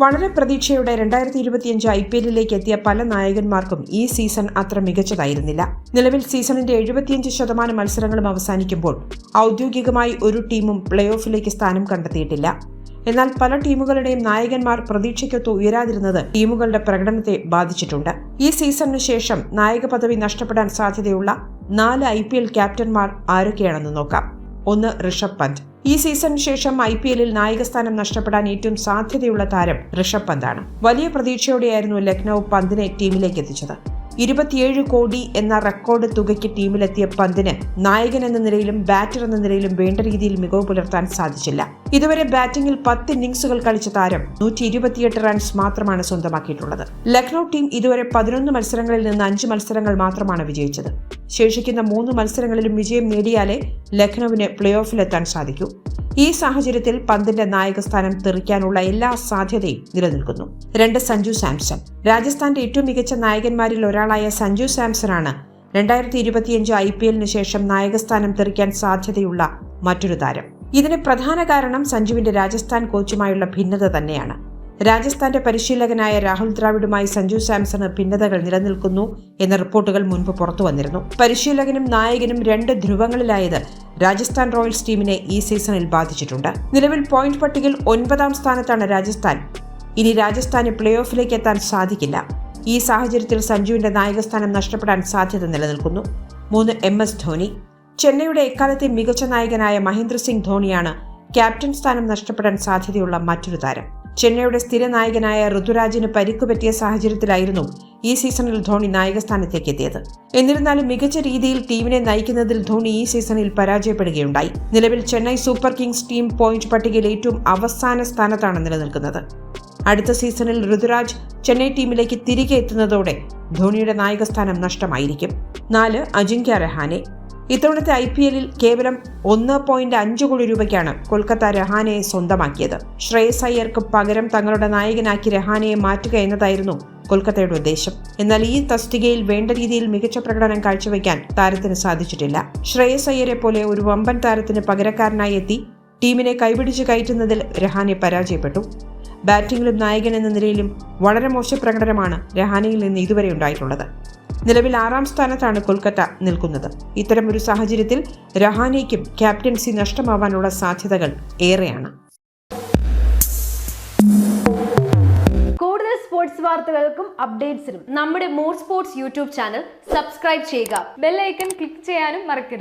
വളരെ പ്രതീക്ഷയോടെ രണ്ടായിരത്തി ഇരുപത്തിയഞ്ച് ഐ പി എല്ലിലേക്ക് എത്തിയ പല നായകന്മാർക്കും ഈ സീസൺ അത്ര മികച്ചതായിരുന്നില്ല. നിലവിൽ സീസണിന്റെ എഴുപത്തിയഞ്ച് ശതമാനം മത്സരങ്ങളും അവസാനിക്കുമ്പോൾ ഔദ്യോഗികമായി ഒരു ടീമും പ്ലേ ഓഫിലേക്ക് സ്ഥാനം കണ്ടെത്തിയിട്ടില്ല. എന്നാൽ പല ടീമുകളുടെയും നായകന്മാർ പ്രതീക്ഷയ്ക്കൊത്ത് ഉയരാതിരുന്നത് ടീമുകളുടെ പ്രകടനത്തെ ബാധിച്ചിട്ടുണ്ട്. ഈ സീസണിന് ശേഷം നായക പദവി നഷ്ടപ്പെടാൻ സാധ്യതയുള്ള നാല് ഐ പി എൽ ക്യാപ്റ്റന്മാർ ആരൊക്കെയാണെന്ന് നോക്കാം. ഒന്ന് ഋഷഭ് പന്ത്. ഈ സീസണിന് ശേഷം ഐ പി എല്ലിൽ നായകസ്ഥാനം നഷ്ടപ്പെടാൻ ഏറ്റവും സാധ്യതയുള്ള താരം ഋഷഭ് പന്താണ്. വലിയ പ്രതീക്ഷയോടെയായിരുന്നു ലക്നൌ പന്തിനെ ടീമിലേക്ക് എത്തിച്ചത്. ഇരുപത്തിയേഴ് കോടി എന്ന റെക്കോർഡ് തുകയ്ക്ക് ടീമിലെത്തിയ പന്തിന് നായകൻ എന്ന നിലയിലും ബാറ്റർ എന്ന നിലയിലും വേണ്ട രീതിയിൽ മികവ് പുലർത്താൻ സാധിച്ചില്ല. ഇതുവരെ ബാറ്റിംഗിൽ പത്ത് ഇന്നിംഗ്സുകൾ കളിച്ച താരം നൂറ്റി ഇരുപത്തിയെട്ട് റൺസ് മാത്രമാണ് സ്വന്തമാക്കിയിട്ടുള്ളത്. ലക്നൌ ടീം ഇതുവരെ പതിനൊന്ന് മത്സരങ്ങളിൽ നിന്ന് അഞ്ച് മത്സരങ്ങൾ മാത്രമാണ് വിജയിച്ചത്. ശേഷിക്കുന്ന മൂന്ന് മത്സരങ്ങളിലും വിജയം നേടിയാലേ ലക്നൌവിന് പ്ലേ ഓഫിലെത്താൻ സാധിക്കൂ. ഈ സാഹചര്യത്തിൽ പന്തിന്റെ നായകസ്ഥാനം തെറിക്കാനുള്ള എല്ലാ സാധ്യതയും നിലനിൽക്കുന്നു. രണ്ട് സഞ്ജു സാംസൺ. രാജസ്ഥാന്റെ ഏറ്റവും മികച്ച നായകന്മാരിൽ ഒരാളായ സഞ്ജു സാംസണാണ് രണ്ടായിരത്തി ഇരുപത്തിയഞ്ച് ഐ പി എല്ലിന് ശേഷം നായകസ്ഥാനം തെറിക്കാൻ സാധ്യതയുള്ള മറ്റൊരു താരം. ഇതിന് പ്രധാന കാരണം സഞ്ജുവിന്റെ രാജസ്ഥാൻ കോച്ചുമായുള്ള ഭിന്നത തന്നെയാണ്. രാജസ്ഥാന്റെ പരിശീലകനായ രാഹുൽ ദ്രാവിഡുമായി സഞ്ജു സാംസണ് ഭിന്നതകൾ നിലനിൽക്കുന്നു എന്ന റിപ്പോർട്ടുകൾ മുൻപ് പുറത്തു വന്നിരുന്നു. പരിശീലകനും നായകനും രണ്ട് ധ്രുവങ്ങളിലായത് രാജസ്ഥാൻ റോയൽസ് ടീമിനെ ഈ സീസണിൽ ബാധിച്ചിട്ടുണ്ട്. നിലവിൽ പോയിന്റ് പട്ടികയിൽ ഒൻപതാം സ്ഥാനത്താണ് രാജസ്ഥാൻ. ഇനി രാജസ്ഥാന് പ്ലേ ഓഫിലേക്ക് എത്താൻ സാധിക്കില്ല. ഈ സാഹചര്യത്തിൽ സഞ്ജുവിന്റെ നായകസ്ഥാനം നഷ്ടപ്പെടാൻ സാധ്യത നിലനിൽക്കുന്നു. മൂന്ന് എം എസ് ധോനി ചെന്നൈയുടെ എക്കാലത്തെ മികച്ച നായകനായ മഹേന്ദ്ര സിംഗ് ധോണിയാണ് ക്യാപ്റ്റൻ സ്ഥാനം നഷ്ടപ്പെടാൻ സാധ്യതയുള്ള മറ്റൊരു താരം. ചെന്നൈയുടെ സ്ഥിര നായകനായ ഋതുരാജിന് പരിക്കു പറ്റിയ സാഹചര്യത്തിലായിരുന്നു ഈ സീസണിൽ ധോണി നായകസ്ഥാനത്തേക്ക് എത്തിയത് എന്നിരുന്നാലും മികച്ച രീതിയിൽ ടീമിനെ നയിക്കുന്നതിൽ ധോണി ഈ സീസണിൽ പരാജയപ്പെടുകയുണ്ടായി. നിലവിൽ Chennai Super Kings team point പട്ടികയിൽ ഏറ്റവും അവസാന സ്ഥാനത്താണ് നിലനിൽക്കുന്നത്. അടുത്ത സീസണിൽ ഋതുരാജ് ചെന്നൈ ടീമിലേക്ക് തിരികെ എത്തുന്നതോടെ ധോണിയുടെ നായകസ്ഥാനം നഷ്ടമായിരിക്കും. നാല് അജിങ്ക്യ രഹാനെ ഇത്തവണത്തെ ഐ പി എല്ലിൽ കേവലം ഒന്ന് പോയിന്റ് അഞ്ച് കോടി രൂപയ്ക്കാണ് കൊൽക്കത്ത രഹാനയെ സ്വന്തമാക്കിയത്. ശ്രേയസ് അയ്യർക്ക് പകരം തങ്ങളുടെ നായകനാക്കി രഹാനയെ മാറ്റുക എന്നതായിരുന്നു കൊൽക്കത്തയുടെ ഉദ്ദേശം. എന്നാൽ ഈ തസ്തികയിൽ വേണ്ട രീതിയിൽ മികച്ച പ്രകടനം കാഴ്ചവെക്കാൻ താരത്തിന് സാധിച്ചിട്ടില്ല. ശ്രേയസ് അയ്യരെ പോലെ ഒരു വമ്പൻ താരത്തിന് പകരക്കാരനായി എത്തി ടീമിനെ കൈപിടിച്ച് കയറ്റുന്നതിൽ രഹാനെ പരാജയപ്പെട്ടു. ബാറ്റിംഗിലും നായകൻ എന്ന നിലയിലും വളരെ മോശം പ്രകടനമാണ് രഹാനയിൽ നിന്ന് ഇതുവരെ ഉണ്ടായിട്ടുള്ളത്. നിലവിൽ ആറാം സ്ഥാനത്താണ് കൊൽക്കത്ത നിൽക്കുന്നത്. ഇത്തരമൊരു സാഹചര്യത്തിൽ രഹാനയ്ക്കും ക്യാപ്റ്റൻസി നഷ്ടമാവാനുള്ള സാധ്യതകൾ ഏറെയാണ്. കൂടുതൽ സ്പോർട്സ് വാർത്തകൾക്കും അപ്ഡേറ്റ്സിനും നമ്മുടെ more sports YouTube channel subscribe ചെയ്യുക. ബെല്ലൈക്കൺ ക്ലിക്ക് ചെയ്യാനും മറക്കരുത്.